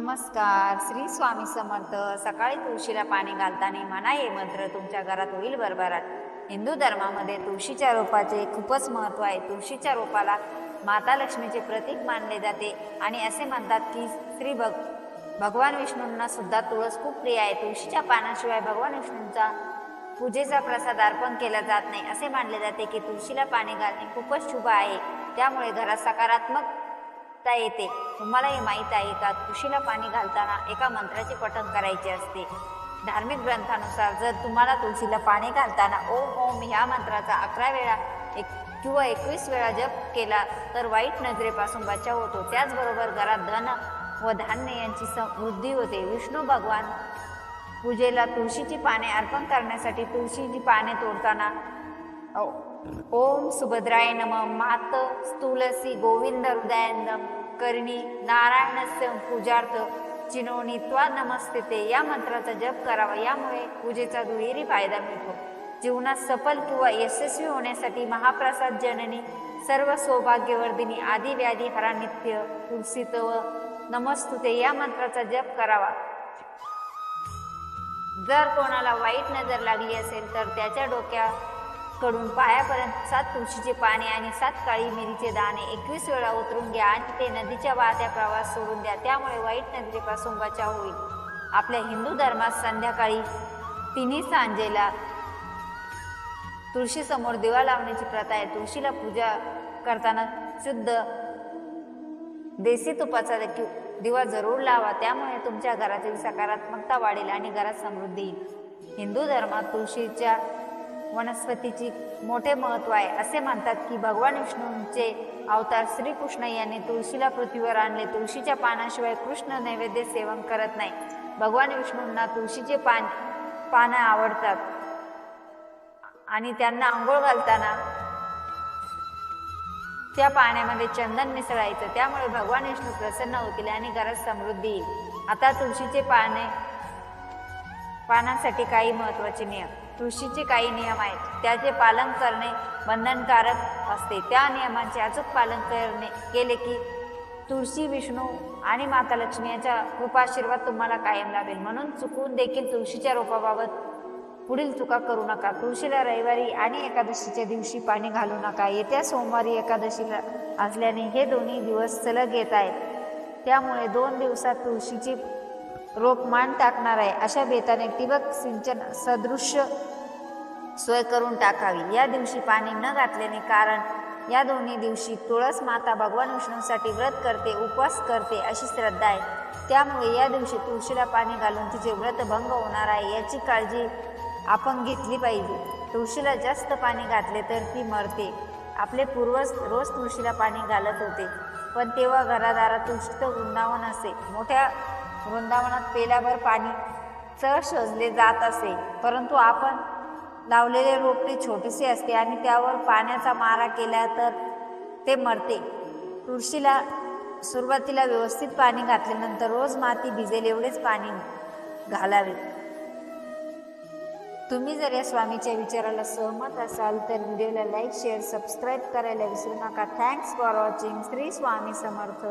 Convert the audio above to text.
नमस्कार. श्री स्वामी समर्थ. सकाळी तुळशीला पाणी घालताना म्हणा हे मंत्र तुमच्या घरात होईल भरभराट हिंदू धर्मामध्ये तुळशीच्या रोपाचे खूपच महत्त्व आहे. तुळशीच्या रोपाला माता लक्ष्मीचे प्रतीक मानले जाते. आणि असे म्हणतात की श्री भग भगवान विष्णूंना सुद्धा तुळस खूप प्रिय आहे. तुळशीच्या पानाशिवाय भगवान विष्णूंचा पूजेचा प्रसाद अर्पण केला जात नाही. असे मानले जाते की तुळशीला पाणी घालणे खूपच शुभ आहे. त्यामुळे घरात सकारात्मक ता येते. तुम्हाला हे माहीत आहे का तुळशीला पाणी घालताना एका मंत्राचे पठण करायचे असते. धार्मिक ग्रंथानुसार जर तुम्हाला तुळशीला पाणी घालताना ओम ओम ह्या मंत्राचा अकरा वेळा एक किंवा एकवीस वेळा जप केला तर वाईट नजरेपासून बचाव होतो. त्याचबरोबर घरात धन व धान्य यांची समृद्धी होते. विष्णू भगवान पूजेला तुळशीची पाने अर्पण करण्यासाठी तुळशीची पाने तोडताना ओम सुभद्राय नम। मात तुलसी गोविंद हृदयांदम करणी नारायणस्य पूजार्थ चिनोनी त्वा नमस्ते। ते या मंत्राचा जप करावा। यामुळे पूजेचा दुहेरी फायदा मिळतो। जीवनात सफल किंवा यशस्वी होण्यासाठी महाप्रसाद जननी सर्व सौभाग्यवर्धिनी आदी व्याधी हरा नित्य तुलसीतव नमस्तुते या मंत्राचा जप करावा। जर कोणाला वाईट नजर लागली असेल तर त्याच्या कडून पायापर्यंत सात तुळशीचे पाने आणि सात काळी मिरीचे दाणे एकवीस वेळा उतरून घ्या आणि ते नदीच्या वाहत्या प्रवास सोडून द्या. त्यामुळे वाईट नजरेपासून बचाव होईल. आपल्या हिंदू धर्मात संध्याकाळी तिन्ही सांजेला तुळशीसमोर दिवा लावण्याची प्रथा आहे. तुळशीला पूजा करताना शुद्ध देसी तुपाचा देखील दिवा जरूर लावा. त्यामुळे तुमच्या घरातील सकारात्मकता वाढेल आणि घरात समृद्धी येईल. हिंदू धर्मात तुळशीच्या वनस्पतीची मोठे महत्त्व आहे. असे म्हणतात की भगवान विष्णूंचे अवतार श्रीकृष्ण यांनी तुळशीला पृथ्वीवर आणले. तुळशीच्या पानाशिवाय कृष्ण नैवेद्य सेवन करत नाही. भगवान विष्णूंना तुळशीचे पान पानं आवडतात. आणि त्यांना आंघोळ घालताना त्या पाण्यामध्ये चंदन मिसळायचं. त्यामुळे भगवान विष्णू प्रसन्न होतील आणि घरात समृद्धी येईल. आता तुळशीचे पाने पानांसाठी काही महत्त्वाचे नियम तुळशीचे काही नियम आहेत. त्याचे पालन करणे बंधनकारक असते. त्या नियमांचे अचूक पालन करणे केले की तुळशी विष्णू आणि माता लक्ष्मी यांच्या कृपाशीर्वाद तुम्हाला कायम लाभेल. म्हणून चुकून देखील तुळशीच्या रोपाबाबत पुढील चुका करू नका. तुळशीला रविवारी आणि एकादशीच्या दिवशी पाणी घालू नका. येत्या सोमवारी एकादशीला असल्याने हे दोन्ही दिवस सलग येत आहेत. त्यामुळे दोन दिवसात तुळशीची रोप मान टाकणार आहे. अशा बेताने ठिबक सिंचन सदृश्य सोय करून टाकावी. या दिवशी पाणी न घातल्याने कारण या दोन्ही दिवशी तुळस माता भगवान विष्णूंसाठी व्रत करते उपवास करते अशी श्रद्धा आहे. त्यामुळे या दिवशी तुळशीला पाणी घालून तिचे व्रत भंग होणार आहे याची काळजी आपण घेतली पाहिजे. तुळशीला जास्त पाणी घातले तर ती मरते. आपले पूर्वज रोज तुळशीला पाणी घालत होते. पण तेव्हा घरादारात तुळशीचं वृंदावन असे. मोठ्या वृंदावनात पेल्याभर पाणी चळ शोधले जात असे. परंतु आपण लावलेले रोपटे छोटेसे असते आणि त्यावर पाण्याचा मारा केला तर ते मरते. तुळशीला सुरुवातीला व्यवस्थित पाणी घातल्यानंतर रोज माती भिजेल एवढेच पाणी घालावे. तुम्ही जर या स्वामीच्या विचाराला सहमत असाल तर व्हिडिओला लाईक शेअर सबस्क्राईब करायला विसरू नका. Thanks for watching Shri Swami Samarth.